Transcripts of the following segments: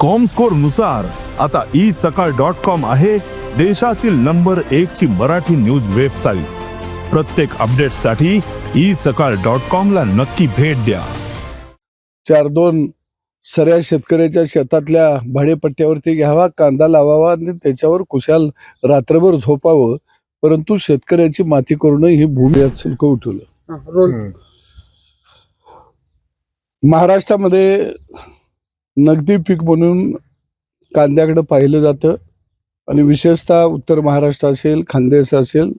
कॉमस्कोरनुसार आता E Sakal dot com आहे देशातील नंबर एक ची मराठी न्यूज वेबसाईट प्रत्येक अपडेटसाठी ई सकाळ डॉट कॉम ला नक्की भेट द्या. चार दोन सऱ्या शेतकऱ्याच्या शेतातल्या भाडेपट्ट्यावरती घ्यावा कांदा लावावा आणि त्याच्यावर कुशाल रात्रभर झोपावं परंतु शेतकऱ्याची माती करून ही भूमी शुल्क उठवलं. महाराष्ट्रामध्ये नगदी पीक म्हणून कांद्याकडं पाहिलं जातं. आणि विशेषतः उत्तर महाराष्ट्र असेल खानदेश असेल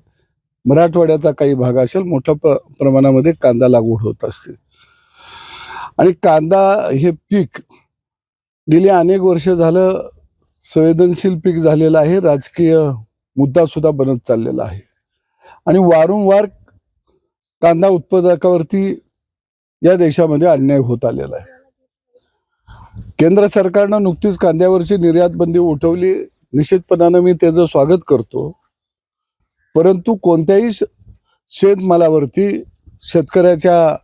मराठवाड्याचा काही भाग असेल मोठ्या प्र प्रमाणामध्ये कांदा लागवड होत असते. आणि कांदा हे पीक गेली अनेक वर्ष झालं संवेदनशील पीक झालेलं आहे. राजकीय मुद्दासुद्धा बनत चाललेला आहे. आणि वारंवार कांदा उत्पादकावरती या देशामध्ये अन्याय होत आलेला आहे. केंद्र सरकारनं नुकतीच कांद्यावरची निर्यात बंदी उठवली. निश्चितपणानं मी त्याचं स्वागत करतो. परंतु कोणत्याही श- शेतमालावरती शेतकऱ्याच्या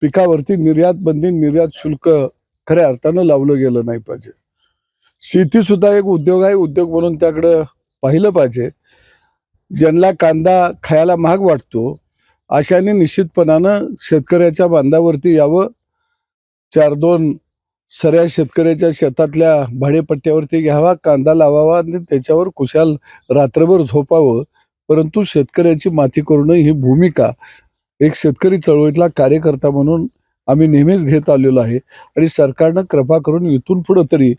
पिकावरती निर्यात बंदी निर्यात शुल्क खऱ्या अर्थानं लावलं गेलं नाही पाहिजे. शेती सुद्धा एक उद्योग आहे. उद्योग म्हणून त्याकडं पाहिलं पाहिजे. ज्यांना कांदा खायला महाग वाटतो अशाने निश्चितपणानं शेतकऱ्याच्या बांधावरती यावं. चार दोन सऱ्या शेतकऱ्याच्या शेतातल्या भाडेपट्ट्यावरती घ्यावा कांदा लावावा आणि त्याच्यावर कुशाल रात्रभर झोपावं. परंतु शेतकऱ्याची माती करून ही भूमिका एक शेतकरी चळवळीतला कार्यकर्ता म्हणून आम्ही नेहमीच घेत आलेलो आहे. आणि सरकारनं कृपा करून इथून पुढं तरी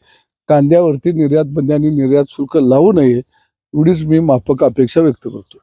कांद्यावरती निर्यात बंदी आणि निर्यात शुल्क लावू नये एवढीच मी माफक अपेक्षा व्यक्त करतो.